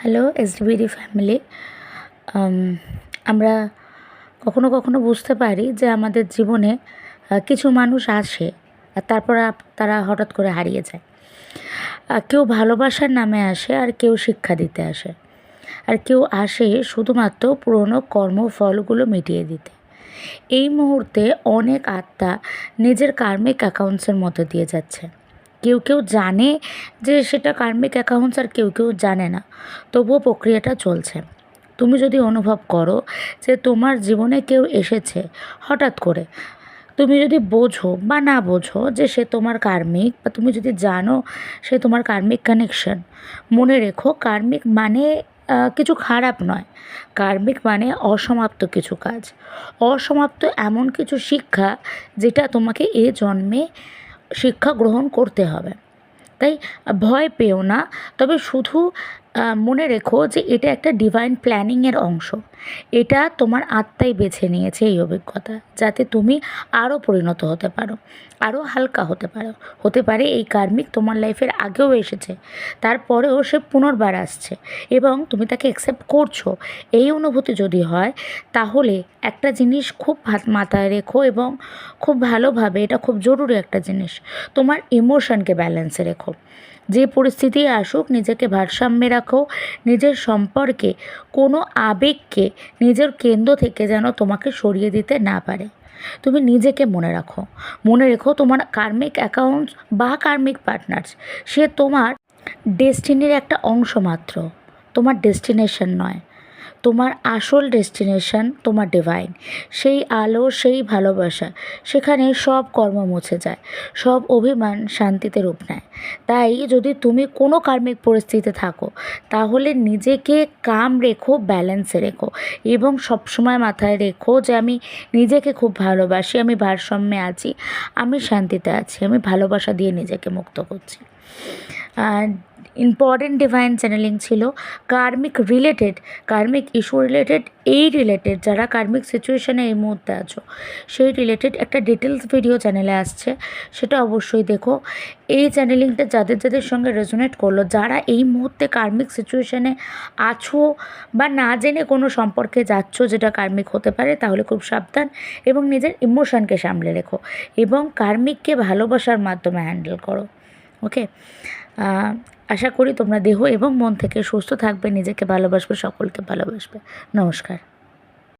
Hello S এসডিবিডি family আমরা কখনো কখনো বুঝতে পারি যে আমাদের জীবনে কিছু মানুষ আসে, আর তারপর তারা হঠাৎ করে হারিয়ে যায়। কেউ ভালোবাসার নামে আসে, আর কেউ শিক্ষা দিতে আসে। আর কেউ আসে শুধুমাত্র পুরনো কর্মফলগুলো মিটিয়ে দিতে। এই মুহূর্তে অনেক আত্মা নিজের কার্মিক অ্যাকাউন্টসের মধ্যে দিয়ে যাচ্ছে। কেউ কেউ জানে যে সেটা কার্মিক অ্যাকাউন্টস আর কেউ কেউ জানে না। তবুও প্রক্রিয়াটা চলছে। তুমি যদি অনুভব করো যে তোমার জীবনে কেউ এসেছে হঠাৎ করে, তুমি যদি বোঝো বা না বোঝো যে সে তোমার কার্মিক বা তুমি যদি জানো সে তোমার কার্মিক কানেকশন মনে রেখো কার্মিক মানে কিছু খারাপ নয়। কার্মিক মানে অসমাপ্ত কিছু কাজ। অসমাপ্ত এমন কিছু শিক্ষা যেটা তোমাকে এ জন্মে শিক্ষা গ্রহণ করতে হবে। তাই ভয় পেও না। তবে শুধু মনে রেখো যে এটা একটা ডিভাইন প্ল্যানিংয়ের অংশ। এটা তোমার আত্মাই বেছে নিয়েছে এই অভিজ্ঞতা, যাতে তুমি আরও পরিণত হতে পারো আরও হালকা হতে পারো। হতে পারে এই কার্মিক তোমার লাইফের আগেও এসেছে, তারপরেও সে পুনর্বার আসছে এবং তুমি তাকে অ্যাকসেপ্ট করছ। এই অনুভূতি যদি হয়, তাহলে একটা জিনিস খুব মাথায় রেখো এবং খুব ভালোভাবে, এটা খুব জরুরি একটা জিনিস, তোমার ইমোশনকে ব্যালেন্সে রেখো। যে পরিস্থিতি আসুক, নিজেকে ভারসাম্যে রাখো, নিজের সম্পর্কে কোনো আবেগকে নিজের কেন্দ্র থেকে যেন তোমাকে সরিয়ে দিতে না পারে। তুমি নিজেকে মনে রাখো। মনে রেখো তোমার কার্মিক অ্যাকাউন্টস বা কার্মিক পার্টনার্স সে তোমার ডেস্টিনির একটা অংশ মাত্র। তোমার ডেস্টিনেশন নয়। তোমার আসল ডেস্টিনেশন তোমার ডিভাইন। সেই আলো, সেই ভালোবাসা, সেখানে সব কর্ম মুছে যায়, সব অভিমান শান্তিতে রূপ নেয়। তাই যদি তুমি কোনো কার্মিক পরিস্থিতিতে থাকো, তাহলে নিজেকে কাম রেখো ব্যালেন্সে রেখো এবং সবসময় মাথায় রেখো যে আমি নিজেকে খুব ভালোবাসি, আমি ভারসাম্যে আছি, আমি শান্তিতে আছি, আমি ভালোবাসা দিয়ে নিজেকে মুক্ত করছি। আর ইম্পর্টেন্ট ডিভাইন চ্যানেলিং ছিল। Karmic related karmic issue related এই রিলেটেড যারা কার্মিক সিচুয়েশানে এই মুহূর্তে আছো, সেই রিলেটেড একটা ডিটেলস ভিডিও চ্যানেলে আসছে। সেটা অবশ্যই দেখো। এই চ্যানেলিংটা যাদের যাদের সঙ্গে রেজোনেট করল, যারা এই মুহূর্তে কার্মিক সিচুয়েশানে আছো বা না জেনে কোনো সম্পর্কে যাচ্ছ যেটা কার্মিক হতে পারে, তাহলে খুব সাবধান এবং নিজের ইমোশনকে সামলে রেখো এবং কার্মিককে ভালোবাসার মাধ্যমে হ্যান্ডেল করো। ওকে আশা করি তোমরা দেহ এবং মন থেকে সুস্থ থাকবে নিজেকে ভালোবাসবে সকলকে ভালোবাসবে। নমস্কার।